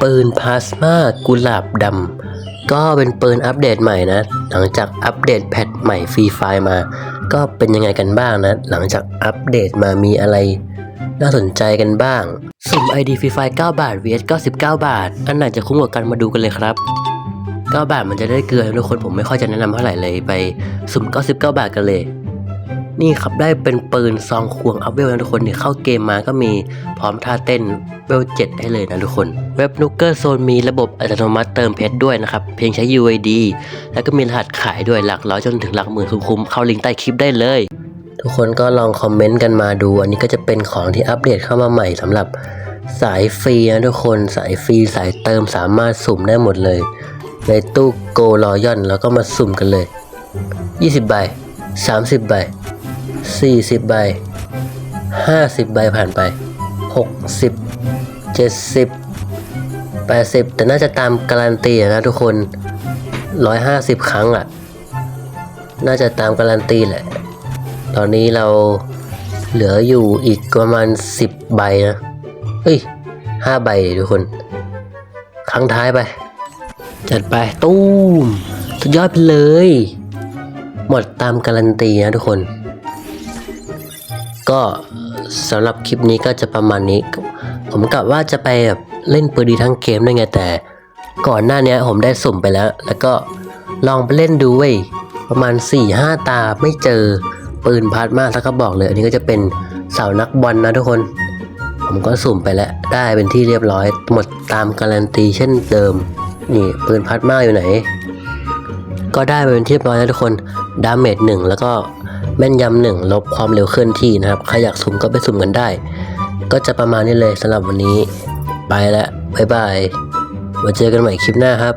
ปืนพลาสมากุหลาบดำก็เป็นปืนอัปเดตใหม่นะ หลังจากอัปเดตแพทใหม่ฟรีไฟล์มา ก็เป็นยังไงกันบ้างนะ หลังจากอัปเดตมามีอะไรน่าสนใจกันบ้าง สุ่ม ID ฟรีไฟล์9บาท vs 99 บาท อันไหนจะคุ้มกว่ากันมาดูกันเลยครับ 9 บาทมันจะได้เกลือทุกคนผมไม่ค่อยจะแนะนำเท่าไหร่เลยไป สุ่ม 99 บาทกันเลย นี่ครับได้เป็นปืนซองควงอัพเวลนะทุกคนเนี่ยเข้าเกมมาก็มีพร้อมท่าเต้นเวล7ให้เลยนะทุกคน เว็บนุกเกอร์โซนมีระบบอัตโนมัติเติมเพชรด้วยนะครับ เพียงใช้ UID แล้วก็มีรหัสขายด้วยหลักร้อยจนถึงหลักหมื่นคุ้มๆเข้าลิงก์ใต้คลิปได้เลย ทุกคนก็ลองคอมเมนต์กันมาดู อันนี้ก็จะเป็นของที่อัปเดตเข้ามาใหม่สำหรับสายฟรีนะทุกคนสายฟรีสายเติมสามารถสุ่มได้หมดเลย ในตู้โกรอยอนแล้วก็มาสุ่มกันเลย 20 ใบ 30 ใบ 40 ใบ 50 ใบผ่านไป 60 70 80 แต่น่าจะตามการันตีนะทุกคน 150 ครั้งอะ น่าจะตามการันตีแหละ ตอนนี้เราเหลืออยู่อีกประมาณ 10 ใบนะเฮ้ย 5 ใบทุกคน ครั้งท้ายไป จัดไปตู้มสุดยอดไปเลย หมดตามการันตีนะทุกคน ก็สำหรับคลิปนี้ก็จะประมาณนี้ ผมกะว่าจะไปแบบเล่นปืนดีทั้งเกมด้วยไงแต่ ก่อนหน้านี้ผมได้สุ่มไปแล้ว แล้วก็ลองไปเล่นดูเว้ยประมาณ4ี่ห้าตาไม่เจอปืนพาร์ทมากแล้วก็บอกเลย อันนี้ก็จะเป็นเสานักบอลนะทุกคน ผมก็สุ่มไปแล้ว ได้เป็นที่เรียบร้อย หมดตามการันตีเช่นเดิม นี่ปืนพาร์ทมาอยู่ไหน ก็ได้เป็นที่เรียบร้อยแล้วทุกคน ดาเมจหนึ่งแล้วก็ แม่นยำหนึ่งลบความเร็วเคลื่อนที่นะครับ ใครอยากสุ่มก็ไปสุ่มกันได้ ก็จะประมาณนี้เลยสำหรับวันนี้ ไปแล้วบ๊ายบายมาเจอกันใหม่คลิปหน้าครับ